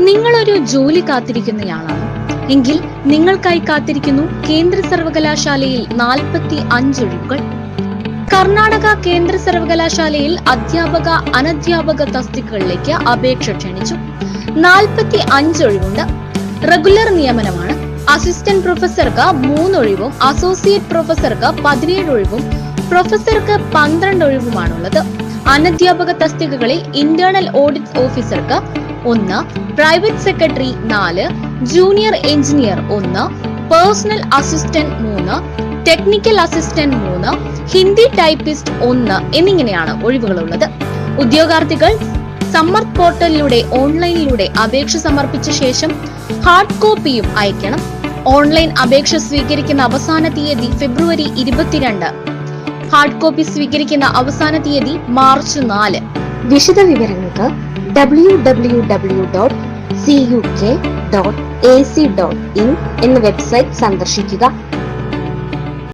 നിങ്ങളൊരു ജോലി കാത്തിരിക്കുന്നയാളാണ് എങ്കിൽ നിങ്ങൾക്കായി കാത്തിരിക്കുന്നു കേന്ദ്ര സർവകലാശാലയിൽ നാൽപ്പത്തി അഞ്ചൊഴിവുകൾ കർണാടക കേന്ദ്ര സർവകലാശാലയിൽ അധ്യാപക അനധ്യാപക തസ്തികകളിലേക്ക് അപേക്ഷ ക്ഷണിച്ചു. നാൽപ്പത്തി അഞ്ചൊഴിവുണ്ട് റെഗുലർ നിയമനമാണ്. അസിസ്റ്റന്റ് പ്രൊഫസർക്ക് മൂന്നൊഴിവും അസോസിയേറ്റ് പ്രൊഫസർക്ക് പതിനേഴ് ഒഴിവും പ്രൊഫസർക്ക് പന്ത്രണ്ട് ഒഴിവുമാണുള്ളത്. അനധ്യാപക തസ്തികകളിൽ ഇന്റേണൽ ഓഡിറ്റ് ഓഫീസർക്ക് ഒന്ന് പ്രൈവറ്റ് സെക്രട്ടറി നാല് ജൂനിയർ എഞ്ചിനീയർ ഒന്ന് പേഴ്സണൽ അസിസ്റ്റന്റ് മൂന്ന് ടെക്നിക്കൽ അസിസ്റ്റന്റ് മൂന്ന് ഹിന്ദി ടൈപ്പിസ്റ്റ് ഒന്ന് എന്നിങ്ങനെയാണ് ഒഴിവുകളുള്ളത്. ഉദ്യോഗാർത്ഥികൾ സമ്മർ പോർട്ടലിലൂടെ ഓൺലൈനിലൂടെ അപേക്ഷ സമർപ്പിച്ച ശേഷം ഹാർഡ് കോപ്പിയും അയക്കണം. ഓൺലൈൻ അപേക്ഷ സ്വീകരിക്കുന്ന അവസാന തീയതി ഫെബ്രുവരി ഇരുപത്തിരണ്ട് ഹാർഡ് കോപ്പി സ്വീകരിക്കുന്ന അവസാന തീയതി മാർച്ച് നാല്. വിശദ വിവരങ്ങൾക്ക് W W W dot C U K dot A C dot in എന്ന വെബ്സൈറ്റ് സന്ദർശിക്കുക.